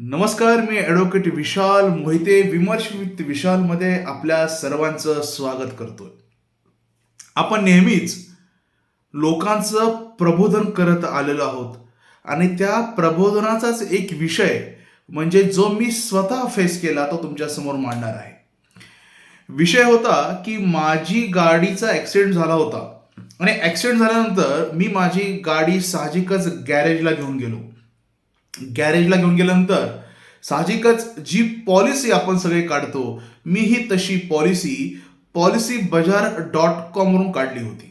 नमस्कार मी ॲडव्होकेट विशाल मोहिते विमर्श विथ विशालमध्ये आपल्या सर्वांचं स्वागत करतोय. आपण नेहमीच लोकांचं प्रबोधन करत आलेलो आहोत आणि त्या प्रबोधनाचाच एक विषय म्हणजे जो मी स्वतः फेस केला तो तुमच्यासमोर मांडणार आहे. विषय होता की माझी गाडीचा ॲक्सिडेंट झाला होता. आणि ॲक्सिडेंट झाल्यानंतर मी माझी गाडी साहजिकच गॅरेजला घेऊन गेलो. गॅरेजला घेऊन गेल्यानंतर साहजिकच जी पॉलिसी आपण सगळे काढतो मी ही तशी पॉलिसी पॉलिसी बजार डॉट कॉमवरून काढली होती.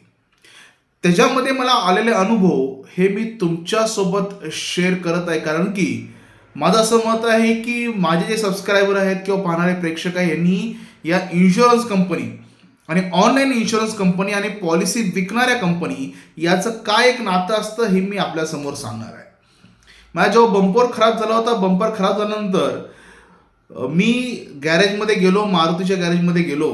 त्याच्यामध्ये मला आलेले अनुभव हे मी तुमच्यासोबत शेअर करत आहे. कारण की माझं असं मत आहे की माझे जे सबस्क्रायबर आहेत किंवा पाहणारे प्रेक्षक आहे यांनी या इन्शुरन्स कंपनी आणि ऑनलाईन इन्शुरन्स कंपनी आणि पॉलिसी विकणाऱ्या कंपनी याचं काय एक नातं असतं हे मी आपल्यासमोर सांगणार आहे. माझा जेव्हा बंपर खराब झाला होता बंपर खराब झाल्यानंतर मी गॅरेजमध्ये गेलो मारुतीच्या गॅरेजमध्ये गेलो.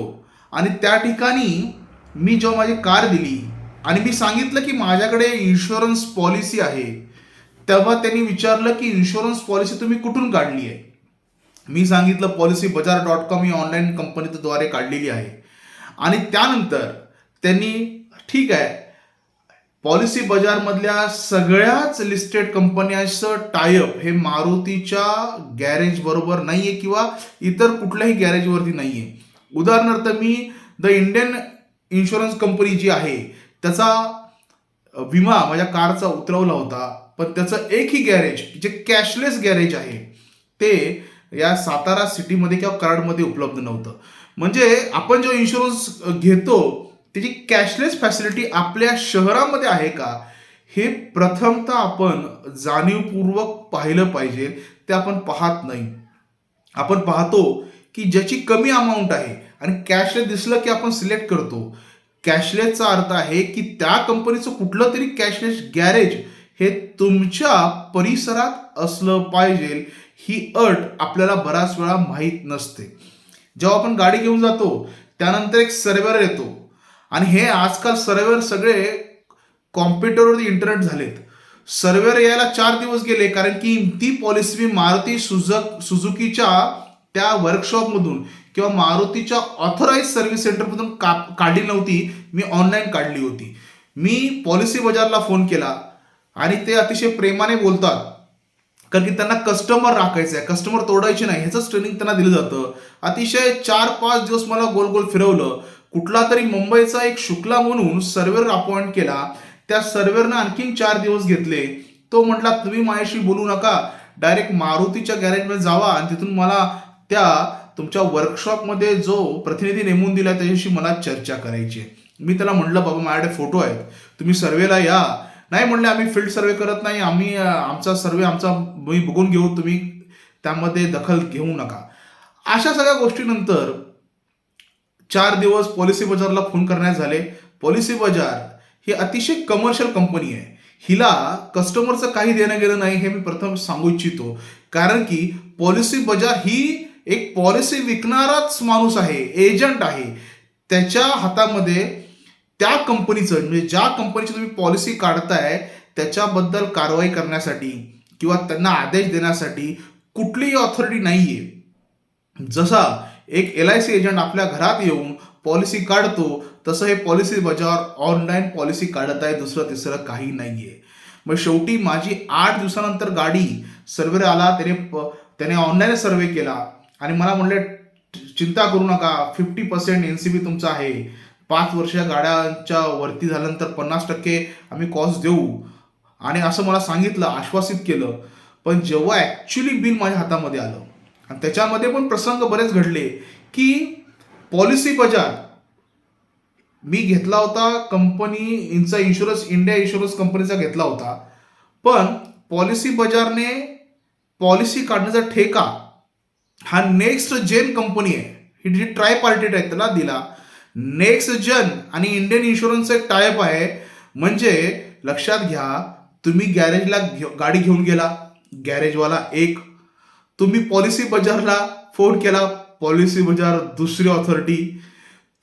आणि त्या ठिकाणी मी जेव्हा माझी कार दिली आणि मी सांगितलं की माझ्याकडे इन्शुरन्स पॉलिसी आहे तेव्हा त्यांनी विचारलं की इन्शुरन्स पॉलिसी तुम्ही कुठून काढली आहे? मी सांगितलं पॉलिसी बजार डॉट कॉम ही ऑनलाईन कंपनीद्वारे काढलेली आहे. आणि त्यानंतर त्यांनी ठीक आहे पॉलिसी बाजारमधल्या सगळ्याच लिस्टेड कंपन्यांचं टायअप हे मारुतीच्या गॅरेज बरोबर आहे किंवा इतर कुठल्याही गॅरेजवरती नाही आहे उदाहरणार्थ मी द इंडियन इन्शुरन्स कंपनी जी आहे त्याचा विमा माझ्या कारचा उतरवला होता पण त्याचं एकही गॅरेज जे कॅशलेस गॅरेज आहे ते या सातारा सिटीमध्ये किंवा कराडमध्ये उपलब्ध नव्हतं. म्हणजे आपण जो इन्शुरन्स घेतो त्याची कॅशलेस फॅसिलिटी आपल्या शहरामध्ये आहे का? हे प्रथमतः आपण जाणीवपूर्वक पाहिलं पाहिजे. ते आपण पाहत नाही. आपण पाहतो की ज्याची कमी अमाऊंट आहे आणि कॅशलेस दिसलं की आपण सिलेक्ट करतो. कॅशलेसचा अर्थ आहे की त्या कंपनीचं कुठलं तरी कॅशलेस गॅरेज हे तुमच्या परिसरात असलं पाहिजे. ही अट आपल्याला बराच वेळा माहीत नसते. जेव्हा आपण गाडी घेऊन जातो त्यानंतर एक सर्व्हर येतो. आणि हे आजकाल सर्वेअर सगळे कॉम्प्युटरवरती इंटरनेट झालेत. सर्वेअर यायला चार दिवस गेले कारण की ती पॉलिसी मी मारुती सुझक सुझुकीच्या त्या वर्कशॉपमधून किंवा मारुतीच्या ऑथराईज सर्व्हिस सेंटरमधून का काढली नव्हती मी ऑनलाईन काढली होती. मी पॉलिसी बाजारला फोन केला आणि ते अतिशय प्रेमाने बोलतात. कारण की त्यांना कस्टमर राखायचं आहे कस्टमर तोडायचे नाही ह्याचंच ट्रेनिंग त्यांना दिलं जातं. अतिशय चार पाच दिवस मला गोल गोल फिरवलं. कुठला तरी मुंबईचा एक शुक्ला म्हणून सर्व्हर अपॉइंट केला. त्या सर्व्हरनं आणखीन चार दिवस घेतले. तो म्हटला तुम्ही माझ्याशी बोलू नका. डायरेक्ट मारुतीच्या गॅरेजमध्ये जावा आणि तिथून मला त्या तुमच्या वर्कशॉपमध्ये जो प्रतिनिधी नेमून दिला त्याच्याशी मला चर्चा करायची आहे. मी त्याला म्हटलं बाबा माझ्याकडे फोटो आहेत. तुम्ही सर्वेला या. नाही म्हणले आम्ही फील्ड सर्वे करत नाही. आम्ही आमचा सर्वे आमचा मी बघून घेऊ. तुम्ही त्यामध्ये दखल घेऊ नका. अशा सगळ्या गोष्टीनंतर चार दिवस पॉलिसी बाजारला फोन करण्यात झाले. पॉलिसी बाजार ही अतिशय कमर्शियल कंपनी आहे. हिला कस्टमरचं काही देणं गेलं नाही हे मी प्रथम सांगू इच्छितो. कारण की पॉलिसी बाजार ही एक पॉलिसी विकणाराच माणूस आहे एजंट आहे. त्याच्या हातामध्ये त्या कंपनीचं म्हणजे ज्या कंपनीची तुम्ही पॉलिसी काढताय त्याच्याबद्दल कारवाई करण्यासाठी किंवा त्यांना आदेश देण्यासाठी कुठलीही ऑथॉरिटी नाहीये. जसा एक एल आय सी एजंट आपल्या घरात येऊन पॉलिसी काढतो तसं हे पॉलिसी बजावर ऑनलाईन पॉलिसी काढत आहे दुसरं तिसरं काही नाही आहे मग शेवटी माझी आठ दिवसानंतर गाडी सर्वे आला त्याने प- त्याने ऑनलाईन सर्वे केला. आणि मला म्हणले चिंता करू नका fifty percent N C B तुमचा आहे. पाच वर्ष गाड्यांच्या वरती झाल्यानंतर पन्नास टक्के आम्ही कॉस्ट देऊ. आणि असं मला सांगितलं आश्वासित केलं. पण जेव्हा ॲक्च्युली बिल माझ्या हातामध्ये आलं आणि त्याच्यामध्ये पण प्रसंग बरेच घडले की पॉलिसी बाजार. मी घेतला होता कंपनी इंचा इन्शुरन्स इंडिया इन्शुरन्स कंपनीचा घेतला होता. पण पॉलिसी बाजारने पॉलिसी काढण्याचा ठेका हा नेक्स्ट जेन कंपनी आहे. ही जी ट्राय पार्टीट आहे त्याला दिला. नेक्स्ट जन आणि इंडियन इन्शुरन्सचा एक टायप आहे. म्हणजे लक्षात घ्या तुम्ही गॅरेजला गाडी घेऊन गेला. गॅरेजवाला एक तुम्ही पॉलिसी बाजारला फोन केला पॉलिसी बाजार दुसरी ऑथॉरिटी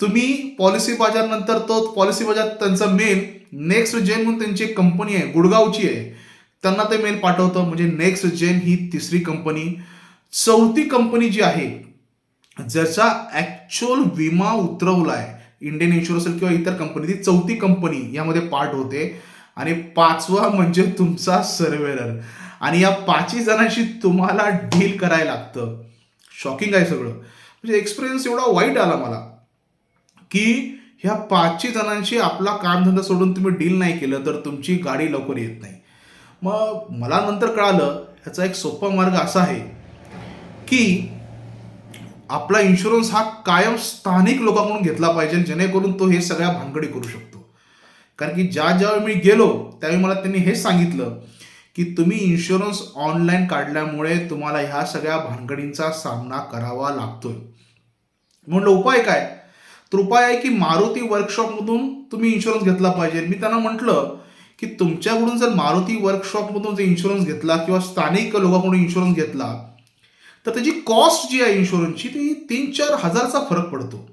तुम्ही पॉलिसी बाजार नंतर तो पॉलिसी बाजार त्यांचा मेन नेक्स्ट जेन म्हणून त्यांची एक कंपनी आहे गुडगावची आहे. त्यांना ते मेल पाठवतं म्हणजे नेक्स्ट जेन ही तिसरी कंपनी चौथी कंपनी जी आहे ज्याचा ॲक्च्युअल विमा उतरवला आहे इंडियन इन्शुरन्स किंवा इतर कंपनी ती चौथी कंपनी यामध्ये पार्ट होते. आणि पाचवा म्हणजे तुमचा सर्वेलर आणि या पाचही जणांशी तुम्हाला डील करायला लागतं. शॉकिंग आहे सगळं. म्हणजे एक्सपिरियन्स एवढा वाईट आला मला की ह्या पाचही जणांशी आपला कामधंदा सोडून तुम्ही डील नाही केलं तर तुमची गाडी लवकर येत नाही. मग मला नंतर कळालं ह्याचा एक सोपा मार्ग असा आहे की आपला इन्शुरन्स हा कायम स्थानिक लोकांकडून घेतला पाहिजे जेणेकरून तो हे सगळ्या भानगडी करू शकतो. कारण की ज्या ज्यावेळी मी गेलो त्यावेळी मला त्यांनी हेच सांगितलं की तुम्ही इन्शुरन्स ऑनलाईन काढल्यामुळे तुम्हाला ह्या सगळ्या भानगडींचा सामना करावा लागतोय. म्हणलं उपाय काय? तर उपाय आहे की मारुती वर्कशॉपमधून तुम्ही इन्शुरन्स घेतला पाहिजे. मी त्यांना म्हटलं की तुमच्याकडून जर मारुती वर्कशॉपमधून जर इन्शुरन्स घेतला किंवा स्थानिक लोकांकडून इन्शुरन्स घेतला तर त्याची कॉस्ट जी आहे इन्शुरन्सची ती तीन चार हजारचा फरक पडतो.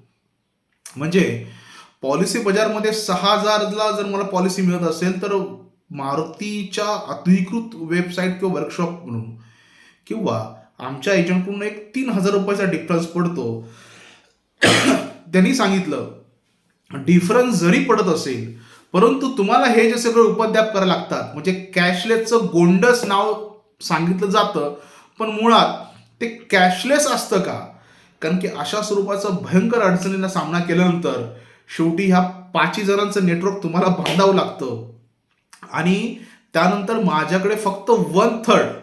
म्हणजे पॉलिसी बाजारमध्ये सहा हजारला जर मला पॉलिसी मिळत असेल तर मारुतीच्या अधिकृत वेबसाईट किंवा वर्कशॉप म्हणून. किंवा आमच्या एजंटकडून एक तीन हजार रुपयाचा डिफरन्स पडतो. त्यांनी सांगितलं डिफरन्स जरी पडत असेल परंतु तुम्हाला हे जे सगळे उपाध्याप करायला लागतात म्हणजे कॅशलेसचं गोंडस नाव सांगितलं जातं पण मुळात ते कॅशलेस असतं का? कारण की अशा स्वरूपाचा भयंकर अडचणींना सामना केल्यानंतर शेवटी ह्या पाचही जणांचं नेटवर्क तुम्हाला बांधावं लागतं. आणि त्यानंतर माझ्याकडे फक्त वन थर्ड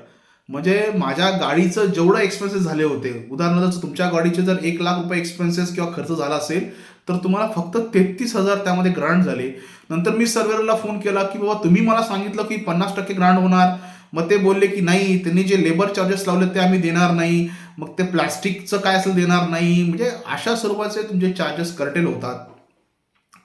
म्हणजे माझ्या गाडीचं जेवढं एक्सपेन्सेस झाले होते उदाहरणार्थ तुमच्या गाडीचे जर एक लाख रुपये एक्सपेन्सेस किंवा खर्च झाला असेल तर तुम्हाला फक्त तेहतीस हजार त्यामध्ये ग्रांट झाले. नंतर मी सर्वेअरला फोन केला की बाबा तुम्ही मला सांगितलं की पन्नास टक्के ग्रांट होणार. मग ते बोलले की नाही त्यांनी जे लेबर चार्जेस लावले ते आम्ही देणार नाही. मग ते प्लास्टिकचं काय असेल देणार नाही. म्हणजे अशा स्वरूपाचे तुमचे चार्जेस करटेल होतात.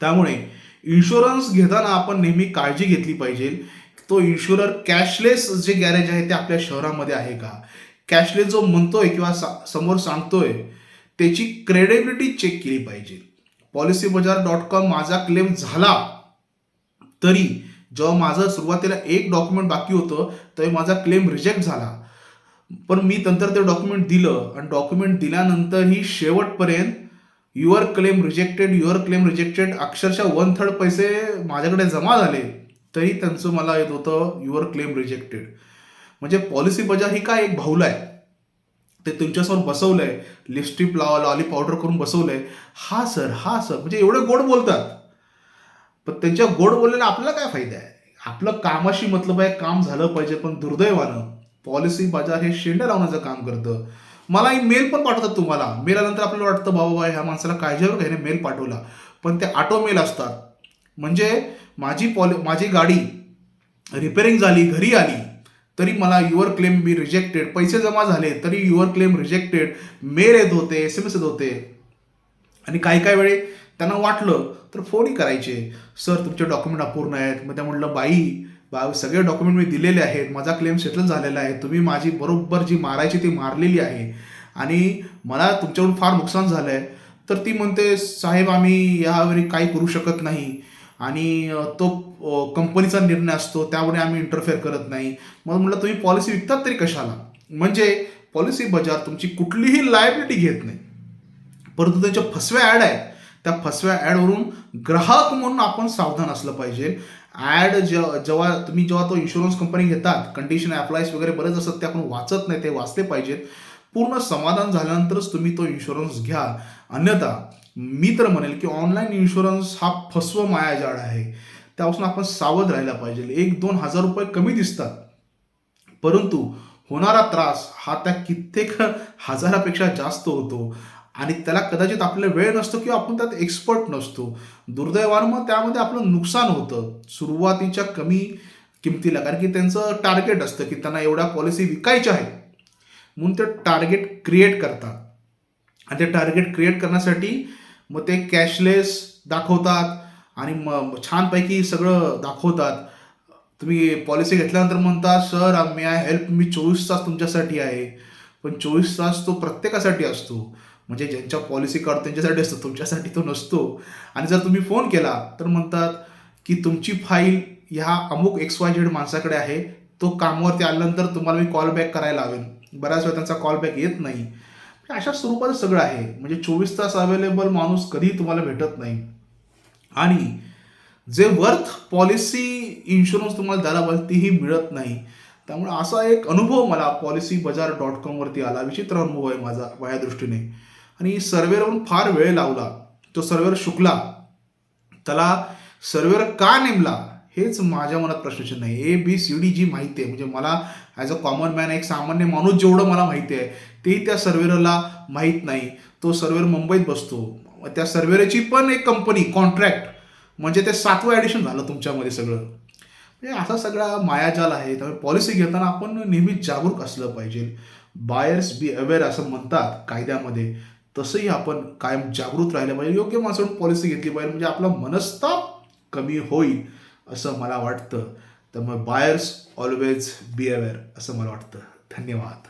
त्यामुळे इन्शुरन्स घेताना आपण नेहमी काळजी घेतली पाहिजे. तो इन्शुरर कॅशलेस जे गॅरेज आहे ते आपल्या शहरामध्ये आहे का? कॅशलेस जो म्हणतोय किंवा सा- समोर सांगतोय त्याची क्रेडिबिलिटी चेक केली पाहिजे. पॉलिसी बाजार डॉट कॉम माझा क्लेम झाला तरी जेव्हा माझं सुरुवातीला एक डॉक्युमेंट बाकी होतं तेव्हा माझा क्लेम रिजेक्ट झाला. पण मी नंतर ते डॉक्युमेंट दिलं आणि डॉक्युमेंट दिल्यानंतर ही शेवटपर्यंत your claim rejected your claim rejected अक्षरशः वन थर्ड पैसे माझ्याकडे जमा झाले तरी त्यांचं मला येत होतं युअर क्लेम रिजेक्टेड. म्हणजे पॉलिसी बजार ही काय एक भाऊला आहे? ते तुमच्यासमोर बसवलं आहे लिपस्टिक लावा लॉली पावडर करून बसवलं आहे हा सर हा सर म्हणजे एवढे गोड बोलतात. पण त्यांच्या गोड बोलल्याने आपल्याला काय फायदा आहे? आपलं कामाशी मतलब आहे काम झालं पाहिजे पण दुर्दैवानं पॉलिसी बाजार हे शेंड्या लावण्याचं काम करतं. मला मेल पण पाठवतात तुम्हाला. मेल आल्यानंतर आपल्याला वाटतं बाबा बाबा ह्या माणसाला काळजीवर घ्यायने मेल पाठवला. पण ते ऑटो मेल असतात. म्हणजे माझी पॉलि माझी गाडी रिपेरिंग झाली घरी आली तरी मला युअर क्लेम बी रिजेक्टेड. पैसे जमा झाले तरी युअर क्लेम रिजेक्टेड. मेल येत होते एस एम एस येत होते. आणि काही काही वेळे त्यांना वाटलं तर फोनही करायचे. सर तुमचे डॉक्युमेंट अपूर्ण आहेत. मग त्या म्हटलं बाई बा सगळे डॉक्युमेंट मी दिलेले आहेत माझा क्लेम सेटल झालेला आहे तुम्ही माझी बरोबर जी मारायची ती मारलेली आहे. आणि मला तुमच्याकडून फार नुकसान झालं आहे तर ती म्हणते साहेब आम्ही यावेळी काही करू शकत नाही. आणि तो कंपनीचा निर्णय असतो त्यामुळे आम्ही इंटरफेअर करत नाही. मग म्हटलं तुम्ही पॉलिसी विकतात तरी कशाला? म्हणजे पॉलिसी बजार तुमची कुठलीही लायबिलिटी घेत नाही. परंतु त्यांच्या फसव्या ॲड आहेत. त्या फसव्या ॲडवरून ग्राहक म्हणून आपण सावधान असलं पाहिजे. ॲड जेव्हा तुम्ही जेव्हा तो इन्शुरन्स कंपनी घेतात कंडिशन अप्लायस वगैरे बरेच असतात ते आपण वाचत नाही ते वाचले पाहिजेत. पूर्ण समाधान झाल्यानंतरच तुम्ही तो इन्शुरन्स घ्या अन्यथा मी तर म्हणेल की ऑनलाईन इन्शुरन्स हा फसव मायाजाळ आहे. त्यापासून आपण सावध राहायला पाहिजे. एक दोन हजार रुपये कमी दिसतात. परंतु होणारा त्रास हा त्या कित्येक हजारापेक्षा जास्त होतो. आणि त्याला कदाचित आपल्याला वेळ नसतो किंवा आपण त्यात एक्सपर्ट नसतो. दुर्दैवानं मग त्यामध्ये आपलं नुकसान होतं. सुरुवातीच्या कमी किमतीला. कारण की त्यांचं टार्गेट असतं की त्यांना एवढ्या पॉलिसी विकायच्या आहेत म्हणून ते टार्गेट क्रिएट करतात. आणि ते टार्गेट क्रिएट करण्यासाठी मग ते कॅशलेस दाखवतात आणि मग छानपैकी सगळं दाखवतात. तुम्ही पॉलिसी घेतल्यानंतर म्हणता सर मी आय हेल्प मी चोवीस तास तुमच्यासाठी आहे. पण चोवीस तास तो प्रत्येकासाठी असतो. म्हणजे ज्यांच्या पॉलिसी कार्ड त्यांच्यासाठी असतो तुमच्यासाठी तो नसतो. आणि जर तुम्ही फोन केला तर म्हणतात की तुमची फाईल ह्या अमुक एक्स वाय झेड माणसाकडे आहे तो कामावरती आल्यानंतर तुम्हाला मी कॉल बॅक करायला लावेन बऱ्याच वेळा त्यांचा कॉल बॅक येत नाही. म्हणजे अशा स्वरूपाचं सगळं आहे. म्हणजे चोवीस तास अवेलेबल माणूस कधीही तुम्हाला भेटत नाही. आणि जे वर्थ पॉलिसी इन्शुरन्स तुम्हाला द्यायला पाहिजे तीही मिळत नाही. त्यामुळे असा एक अनुभव मला पॉलिसी बाजार डॉट कॉमवरती आला. विचित्र अनुभव आहे माझा माझ्या दृष्टीने. आणि सर्वेरहून फार वेळ लावला. तो सर्वेर शुकला. त्याला सर्वेर का नेमला? हेच माझ्या मनात प्रश्नचिन्ह आहे. A B C D G माहिती आहे. म्हणजे मला ॲज अ कॉमन मॅन एक सामान्य माणूस जेवढं मला माहिती आहे तेही त्या सर्वेरला माहीत नाही. तो सर्वेर मुंबईत बसतो. त्या सर्वेरची पण एक कंपनी कॉन्ट्रॅक्ट म्हणजे ते सातवं ॲडिशन झालं तुमच्यामध्ये सगळं. म्हणजे असा सगळा मायाजाल आहे. त्यामुळे पॉलिसी घेताना आपण नेहमी जागरूक असलं पाहिजे. बायर्स बी अवेअर असं म्हणतात कायद्यामध्ये. तसंही आपण कायम जागृत राहिलं पाहिजे. योग्य माणसाकडून पॉलिसी घेतली पाहिजे. म्हणजे आपला मनस्ताप कमी होईल असं मला वाटतं. त्यामुळे बायर्स ऑलवेज बी अवेअर असं मला वाटतं. धन्यवाद.